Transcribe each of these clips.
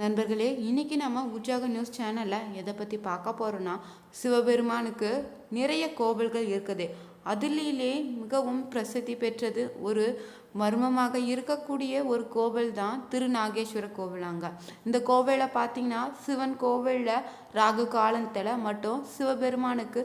நண்பர்களே இன்னைக்கு நம்ம உற்சாக நியூஸ் சேனலில் எதை பற்றி பார்க்க போகிறோன்னா சிவபெருமானுக்கு நிறைய கோவில்கள் இருக்குது. அதுலேயே மிகவும் பிரசித்தி பெற்றது ஒரு மர்மமாக இருக்கக்கூடிய ஒரு கோவில் தான் திருநாகேஸ்வர கோவிலாங்க இந்த கோவிலை பார்த்தீங்கன்னா சிவன் கோவிலில் ராகு காலத்தில் மட்டும் சிவபெருமானுக்கு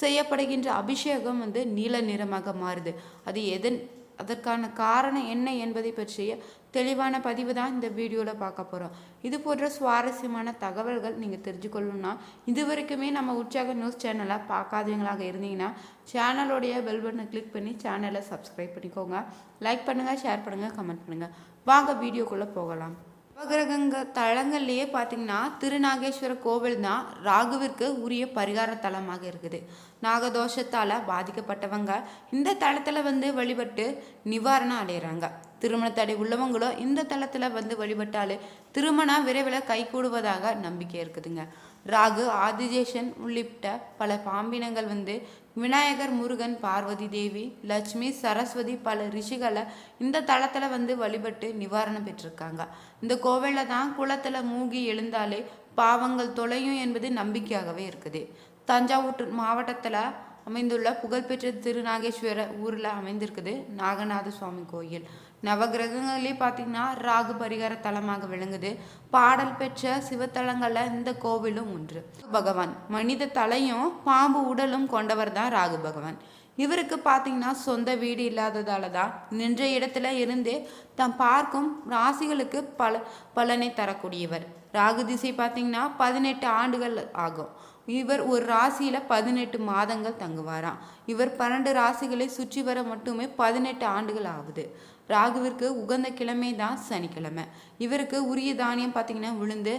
செய்யப்படுகின்ற அபிஷேகம் வந்து நீல நிறமாக மாறுது. அது எதன் அதற்கான காரணம் என்ன என்பதை பற்றிய தெளிவான பதிவு தான் இந்த வீடியோவில் பார்க்க போகிறோம் இது போன்ற சுவாரஸ்யமான தகவல்கள் நீங்கள் தெரிஞ்சுக்கொள்ளணும்னா இது வரைக்குமே நம்ம உற்சாக நியூஸ் சேனலை பார்க்காதவங்களாக இருந்தீங்கன்னா சேனலோடைய பெல் பட்டனை கிளிக் பண்ணி சேனலை சப்ஸ்கிரைப் பண்ணிக்கோங்க. லைக் பண்ணுங்கள் ஷேர் பண்ணுங்கள் கமெண்ட் பண்ணுங்கள் வாங்க வீடியோக்குள்ளே போகலாம். நவகிரகங்க தலங்கள்லேயே பார்த்தீங்கன்னா திருநாகேஸ்வர கோவில் தான் ராகுவிற்கு உரிய பரிகார தலமாக இருக்குது. நாகதோஷத்தால் பாதிக்கப்பட்டவங்க இந்த தளத்தில் வந்து வழிபட்டு நிவாரணம் அடைகிறாங்க திருமண தடை உள்ளவங்களும் இந்த தளத்தில் வந்து வழிபட்டாலே திருமணம் விரைவில் கைகூடுவதாக நம்பிக்கை இருக்குதுங்க. ராகு ஆதிஜேஷன் உள்ளிட்ட பல பாம்பினங்கள் வந்து விநாயகர் முருகன் பார்வதி தேவி லட்சுமி சரஸ்வதி பல ரிஷிகளை இந்த தளத்தில் வந்து வழிபட்டு நிவாரணம் பெற்றிருக்காங்க. இந்த கோவிலில் தான் குளத்தில் மூழ்கி எழுந்தாலே பாவங்கள் தொலையும் என்பது நம்பிக்கையாகவே இருக்குது. தஞ்சாவூர் மாவட்டத்தில் அமைந்துள்ள புகழ்பெற்ற திருநாகேஸ்வர ஊரில் அமைந்திருக்குது நாகநாத சுவாமி கோயில். நவகிரகங்களே பார்த்தீங்கன்னா ராகு பரிகார தலமாக விளங்குது. பாடல் பெற்ற சிவத்தலங்களில் இந்த கோவிலும் ஒன்று. பகவான் மனித தலையும் பாம்பு உடலும் கொண்டவர் தான் ராகு பகவான். இவருக்கு பார்த்தீங்கன்னா சொந்த வீடு இல்லாததால தான் நின்ற இடத்துல இருந்தே தாம் பார்க்கும் ராசிகளுக்கு பல பலனை தரக்கூடியவர். ராகு திசை பார்த்தீங்கன்னா பதினெட்டு ஆண்டுகள் ஆகும். இவர் ஒரு ராசியில் பதினெட்டு மாதங்கள் தங்குவாராம் இவர் பன்னெண்டு ராசிகளை சுற்றி வர மட்டுமே பதினெட்டு ஆண்டுகள் ஆகுது. ராகுவிற்கு உகந்த கிழமை தான் சனிக்கிழமை. இவருக்கு உரிய தானியம் பார்த்தீங்கன்னா விழுந்து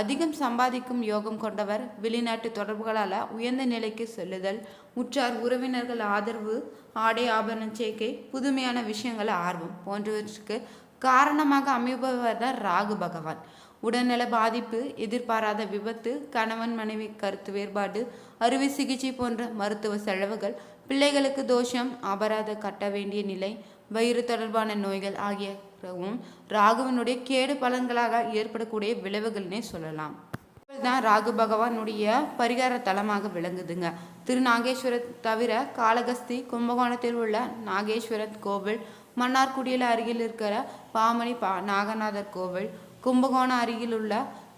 அதிகம் சம்பாதிக்கும் யோகம் கொண்டவர் வெளிநாட்டு தொடர்புகளால் உயர்ந்த நிலைக்கு செல்லுதல் உற்றார் உறவினர்கள் ஆதரவு ஆடை ஆபரண சேர்க்கை புதுமையான விஷயங்கள் ஆர்வம் போன்றவற்றுக்கு காரணமாக அமைபவர் தான் ராகு பகவான். உடல்நல பாதிப்பு எதிர்பாராத விபத்து கணவன் மனைவி கருத்து வேறுபாடு அறுவை சிகிச்சை போன்ற மருத்துவ செலவுகள் பிள்ளைகளுக்கு தோஷம் அபராத கட்ட வேண்டிய நிலை வயிறு தொடர்பான நோய்கள் ஆகியவும் ராகுவனுடைய கேடு பலன்களாக ஏற்படக்கூடிய விளைவுகள்னே சொல்லலாம். தான் ராகு பகவானுடைய பரிகார தலமாக விளங்குதுங்க. திருநாகேஸ்வரத் தவிர காளகஸ்தி கும்பகோணத்தில் உள்ள நாகேஸ்வரத் கோவில் மன்னார்குடியில் அருகில் இருக்கிற பாமணி பா நாகநாதர் கோவில் கும்பகோணம் அருகிலுள்ள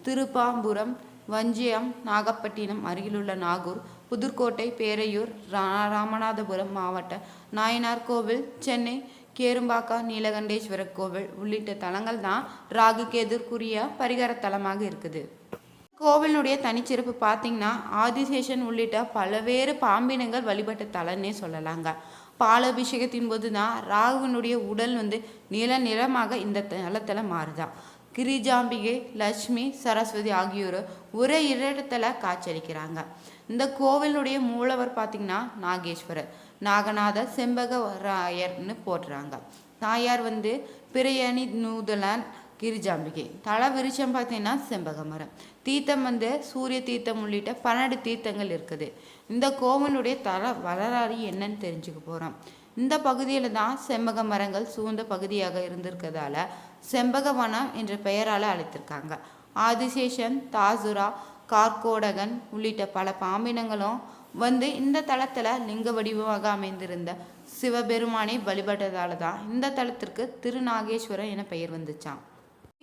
திருப்பாம்புரம் வஞ்சியம் நாகப்பட்டினம் அருகிலுள்ள நாகூர் புதுக்கோட்டை பேரையூர் ரா ராமநாதபுரம் மாவட்ட நாயனார் கோவில் சென்னை கேரும்பாக்கா நீலகண்டேஸ்வரர் கோவில் உள்ளிட்ட தலங்கள் தான் ராகு எதிர்க்குரிய பரிகார தலமாக இருக்குது. கோவிலுடைய தனிச்சிறப்பு பார்த்தீங்கன்னா ஆதிசேஷன் உள்ளிட்ட பலவேறு பாம்பினங்கள் வழிபட்ட தலன்னே சொல்லலாங்க. பாலாபிஷேகத்தின் போது தான் ராகுவினுடைய உடல் வந்து நில நிறமாக இந்த தலத்தில் மாறுதான். கிரிஜாம்பிகை லட்சுமி சரஸ்வதி ஆகியோர் ஒரே இடத்துல காட்சியளிக்கிறாங்க. இந்த கோவிலுடைய மூலவர் பார்த்திங்கன்னா நாகேஸ்வரர். நாகநாத செம்பகராயர்னு போடுறாங்க. தாயார் வந்து பிரயணி நூதலன் கிரிஜாம்பிகை. தலை விருச்சம் பார்த்தீங்கன்னா செம்பக மரம் தீர்த்தம் வந்து சூரிய தீர்த்தம் உள்ளிட்ட பன்னெண்டு தீர்த்தங்கள் இருக்குது. இந்த கோவிலுடைய தல வரலாறு என்னன்னு தெரிஞ்சுக்க போகிறோம் இந்த பகுதியில் தான் செம்பக மரங்கள் சூழ்ந்த பகுதியாக இருந்திருக்கிறதால செம்பகவனம் என்ற பெயரால் அழைத்திருக்காங்க. ஆதிசேஷன் தாசுரா கார்கோடகன் உள்ளிட்ட பல பாம்பினங்களும் வந்து இந்த தளத்தில் லிங்க வடிவமாக அமைந்திருந்த சிவபெருமானை வழிபட்டதால தான் இந்த தலத்திற்கு திருநாகேஸ்வரன் என பெயர் வந்துச்சான்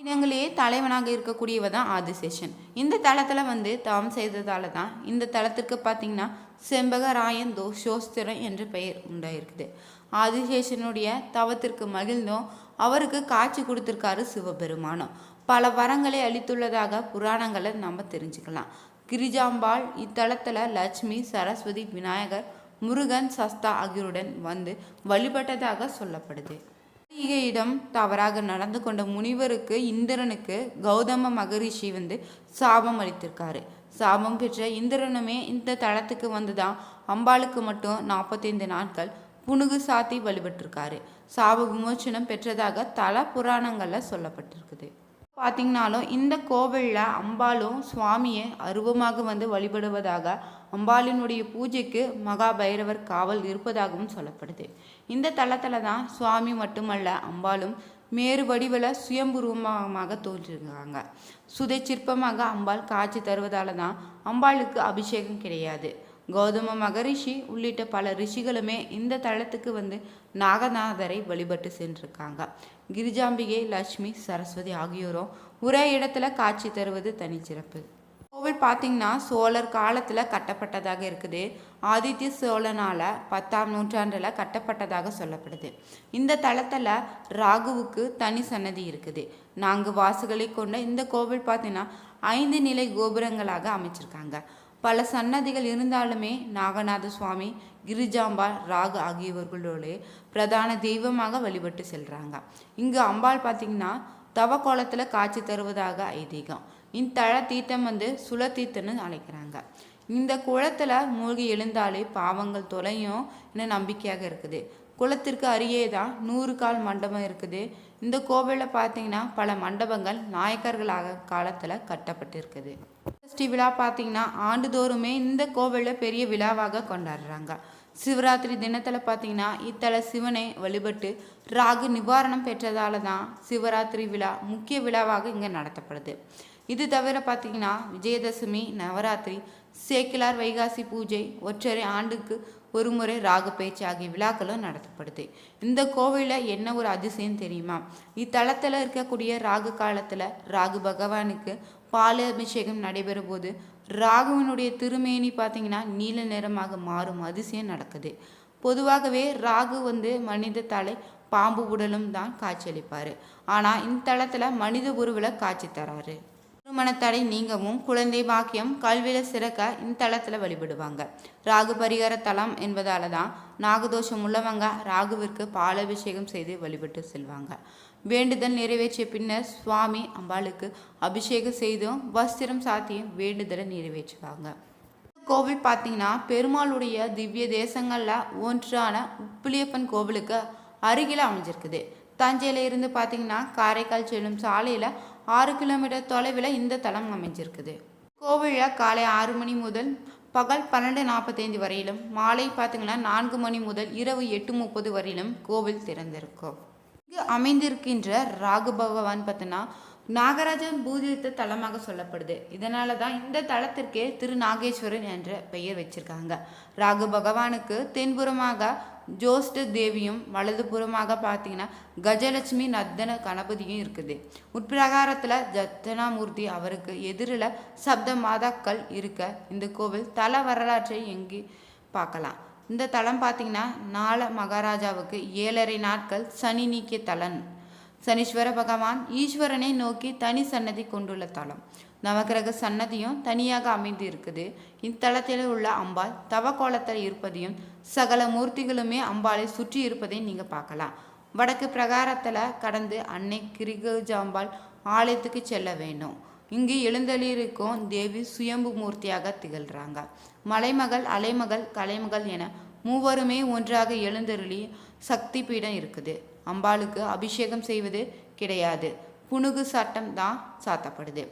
இனங்களே தலைவனாக இருக்கக்கூடியவ தான் ஆதிசேஷன். இந்த தளத்தில் வந்து தவம் செய்ததால தான் இந்த தளத்திற்கு பார்த்தீங்கன்னா செம்பகராயன் தோஷோஸ்திரம் என்ற பெயர் உண்டாயிருக்குது. ஆதிசேஷனுடைய தவத்திற்கு மகிழ்ந்தும். அவருக்கு காட்சி கொடுத்துருக்காரு சிவபெருமானம். பல வரங்களை அளித்துள்ளதாக புராணங்களை நம்ம தெரிஞ்சுக்கலாம். கிரிஜாம்பாள் இத்தலத்தில் லட்சுமி சரஸ்வதி விநாயகர் முருகன் சஸ்தா ஆகியோருடன் வந்து வழிபட்டதாக சொல்லப்படுது. ஈகையிடம் தவறாக நடந்து கொண்ட முனிவருக்கு இந்திரனுக்கு கௌதம மகரிஷி வந்து சாபம் அளித்திருக்காரு. சாபம் பெற்ற இந்திரனுமே இந்த தளத்துக்கு வந்துதான் அம்பாளுக்கு மட்டும் நாற்பத்தைந்து நாட்கள் புனுகு சாத்தி வழிபட்டிருக்காரு. சாப விமோச்சனம் பெற்றதாக தல புராணங்களில் சொல்லப்பட்டிருக்குது. பார்த்தீங்கனாலும் இந்த கோவிலில் அம்பாளும் சுவாமியை அருவமாக வந்து வழிபடுவதாக அம்பாளினுடைய பூஜைக்கு மகா பைரவர் காவல் இருப்பதாகவும் சொல்லப்படுது. இந்த தளத்தில் தான் சுவாமி மட்டுமல்ல அம்பாளும் மேறு வடிவில் சுயம்புருவமாக தோன்றிருக்காங்க. சுதை சிற்பமாக அம்பாள் காட்சி தருவதால் தான் அம்பாளுக்கு அபிஷேகம் கிடையாது. கௌதம மகரிஷி உள்ளிட்ட பல ரிஷிகளுமே இந்த தளத்துக்கு வந்து நாகநாதரை வழிபட்டு சென்றிருக்காங்க. கிரிஜாம்பிகை லட்சுமி சரஸ்வதி ஆகியோரும் ஒரே இடத்துல காட்சி தருவது தனிச்சிறப்பு கோவில் பார்த்தீங்கன்னா சோழர் காலத்தில் கட்டப்பட்டதாக இருக்குது. ஆதித்ய சோழனால் பத்தாம் நூற்றாண்டில் கட்டப்பட்டதாக சொல்லப்படுது. இந்த தளத்தில் ராகுவுக்கு தனி சன்னதி இருக்குது. நான்கு வாசுகளை கொண்ட இந்த கோவில் பார்த்தீங்கன்னா ஐந்து நிலை கோபுரங்களாக அமைச்சிருக்காங்க. பல சன்னதிகள் இருந்தாலுமே நாகநாத சுவாமி கிரிஜாம்பாள் ராகு ஆகியவர்களோடு பிரதான தெய்வமாக வழிபட்டு செல்கிறாங்க இங்கு அம்பாள் பார்த்திங்கன்னா தவக்கோலத்தில் காட்சி தருவதாக ஐதீகம். இத்தல தீர்த்தம் வந்து சுல தீர்த்தம்னு அழைக்கிறாங்க. இந்த குளத்தில் மூழ்கி எழுந்தாலே பாவங்கள் தொலையும் என நம்பிக்கையாக இருக்குது. குளத்திற்கு அருகே தான் நூறு கால் மண்டபம் இருக்குது. இந்த கோவிலில் பார்த்தீங்கன்னா பல மண்டபங்கள் நாயக்கர்களாக காலத்தில் கட்டப்பட்டிருக்குது. சஷ்டி விழா பார்த்தீங்கன்னா ஆண்டுதோறுமே இந்த கோவிலில் பெரிய விழாவாக கொண்டாடுறாங்க. சிவராத்திரி தினத்தில் பார்த்தீங்கன்னா இத்தல சிவனை வழிபட்டு ராகு நிவாரணம் பெற்றதால தான் சிவராத்திரி விழா முக்கிய விழாவாக இங்கே நடத்தப்படுது. இது தவிர பார்த்தீங்கன்னா விஜயதசமி நவராத்திரி சேக்கிலார் வைகாசி பூஜை ஒற்றரை ஆண்டுக்கு ஒரு முறை ராகு பேச்சு ஆகிய விழாக்களும் நடத்தப்படுது. இந்த கோவிலில் என்ன ஒரு அதிசயம் தெரியுமா? இத்தலத்தில் இருக்கக்கூடிய ராகு காலத்தில் ராகு பகவானுக்கு பால் அபிஷேகம் நடைபெறும் போது ராகுவனுடைய திருமேனி பார்த்தீங்கன்னா நீல நிறமாக மாறும் அதிசயம் நடக்குது. பொதுவாகவே ராகு வந்து மனித தலை பாம்பு உடலும் தான் காட்சியளிப்பார். ஆனால் இந்த தளத்தில் மனித உருவில் காட்சி தராரு. திருமணத்தடை நீங்கவும் குழந்தை பாக்கியம் கல்வியில் சிறக்க இந்த தளத்தில் வழிபடுவாங்க. ராகு பரிகார தலம் என்பதால தான் நாகதோஷம் உள்ளவங்க ராகுவிற்கு பாலாபிஷேகம் செய்து வழிபட்டு செல்வாங்க. வேண்டுதல் நிறைவேற்றிய பின்னர் சுவாமி அம்பாளுக்கு அபிஷேகம் செய்தும் வஸ்திரம் சாத்தியும் வேண்டுதலை நிறைவேற்றுவாங்க. கோவில் பார்த்தீங்கன்னா பெருமாளுடைய திவ்ய தேசங்களில் ஒன்றான உப்பிலியப்பன் கோவிலுக்கு அருகில் அமைஞ்சிருக்குது. தஞ்சையில் இருந்து பார்த்தீங்கன்னா காரைக்கால் செல்லும் சாலையில் ஆறு கிலோமீட்டர் தொலைவில் இந்த தலம் அமைஞ்சிருக்குது. கோவிலில் காலை ஆறு மணி முதல் பகல் பன்னெண்டு நாற்பத்தைந்து வரையிலும் மாலை பார்த்தீங்கன்னா நான்கு மணி முதல் இரவு எட்டு முப்பது வரையிலும் கோவில் திறந்திருக்கும். அமைந்திருக்கின்ற ராகு பகவான் பார்த்தீங்கன்னா நாகராஜன் பூஜித்த தலமாக சொல்லப்படுது. இதனால தான் இந்த தலத்திற்கே திரு நாகேஸ்வரன் என்ற பெயர் வச்சிருக்காங்க. ராகு பகவானுக்கு தென்புறமாக ஜோஸ்ட தேவியும் வலதுபுறமாக பார்த்தீங்கன்னா கஜலட்சுமி நர்தன கணபதியும் இருக்குது. உட்பிரகாரத்தில் ஜத்தனாமூர்த்தி அவருக்கு எதிரில் சப்த மாதாக்கள் இருக்க இந்த கோவில் தல வரலாற்றை எங்கே பார்க்கலாம். இந்த தலம் பார்த்தீங்கன்னா நாள மகாராஜாவுக்கு ஏழரை நாட்கள் சனி நீக்கிய தலன் சனீஸ்வர பகவான் ஈஸ்வரனை நோக்கி தனி சன்னதி கொண்டுள்ள தலம் நவகிரக சன்னதியும் தனியாக அமைந்து இருக்குது. இத்தலத்தில் உள்ள அம்பாள் தவக்கோலத்தில் இருப்பதையும் சகல மூர்த்திகளுமே அம்பாளை சுற்றி இருப்பதையும் நீங்கள் பார்க்கலாம். வடக்கு பிரகாரத்தில் கடந்து அன்னை கிரிகஜாம்பாள் ஆலயத்துக்கு செல்ல வேண்டும். இங்கு எழுந்தளிருக்கும் தேவி சுயம்பு மூர்த்தியாக திகழ்கிறாங்க மலைமகள் அலைமகள் கலைமகள் என மூவருமே ஒன்றாக எழுந்தருளி சக்தி பீடம் இருக்குது. அம்பாளுக்கு அபிஷேகம் செய்வது கிடையாது. புனுகு சட்டம் தான் சாத்தப்படுது.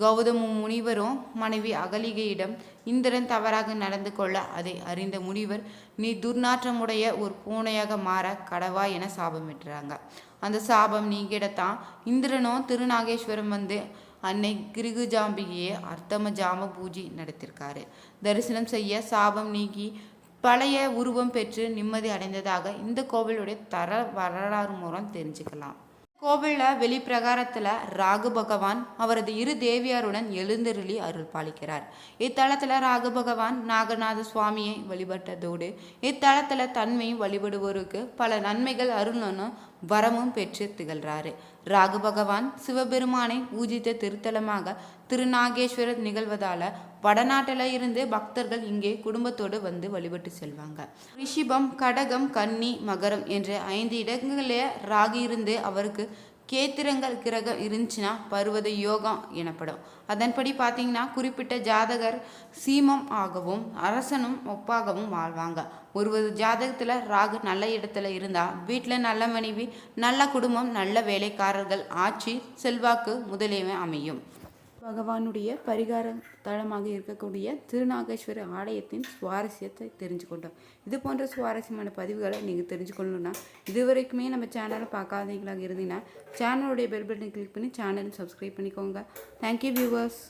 கௌதமும் முனிவரும் மனைவி அகலிகையிடம் இந்திரன் தவறாக நடந்து கொள்ள அதை அறிந்த முனிவர் நீ துர்நாற்றமுடைய ஒரு பூனையாக மாற கடவா என சாபமிட்டுறாங்க அந்த சாபம் நீங்கிடத்தான் இந்திரனும் திருநாகேஸ்வரம் வந்து அன்னை கிருகுஜாம்பிகையை அர்த்தம ஜாம பூஜை நடத்திருக்காரு. தரிசனம் செய்ய சாபம் நீக்கி பழைய உருவம் பெற்று நிம்மதி அடைந்ததாக இந்த கோவிலுடைய தர வரலாறு மூலம் தெரிஞ்சுக்கலாம். கோவிலில் வெளிப்பிரகாரத்தில் ராகு பகவான் அவரது இரு தேவியாருடன் எழுந்தருளி அருள் பாலிக்கிறார். இத்தலத்தில் ராகு பகவான் நாகநாத சுவாமியை வழிபட்டதோடு இத்தலத்தில் தன்மையும் வழிபடுவோருக்கு பல நன்மைகள் அருள்னு வரமும் பெற்று திகழ்கிறாரு ராகு பகவான் சிவபெருமானை பூஜித்த திருத்தலமாக திருநாகேஸ்வரர் நிகழ்வதால வடநாட்டில் இருந்து பக்தர்கள் இங்கே குடும்பத்தோடு வந்து வழிபட்டு செல்வாங்க. ரிஷிபம் கடகம் கன்னி மகரம் என்ற ஐந்து இடங்களிலே ராகு இருந்து அவருக்கு கேத்திரங்கள் கிரகம் இருந்துச்சுன்னா பருவத யோகம் எனப்படும். அதன்படி பார்த்தீங்கன்னா குறிப்பிட்ட ஜாதகர் சீமம் ஆகவும் அரசனும் ஒப்பாகவும் வாழ்வாங்க. ஒருவது ஜாதகத்தில் ராகு நல்ல இடத்துல இருந்தால் வீட்டில் நல்ல மனைவி நல்ல குடும்பம் நல்ல வேலைக்காரர்கள் ஆட்சி செல்வாக்கு முதலியவை அமையும். பகவானுடைய பரிகார தளமாக இருக்கக்கூடிய திருநாகேஸ்வர ஆலயத்தின் சுவாரஸ்யத்தை தெரிஞ்சு கொண்டோம் இது போன்ற சுவாரஸ்யமான பதிவுகளை நீங்கள் தெரிஞ்சுக்கணுன்னா இது வரைக்குமே நம்ம சேனலை பார்க்காதீங்களாக இருந்தீங்கன்னா சேனலுடைய பெல் பட்டனை கிளிக் பண்ணி சேனலை சப்ஸ்கிரைப் பண்ணிக்கோங்க. Thank you viewers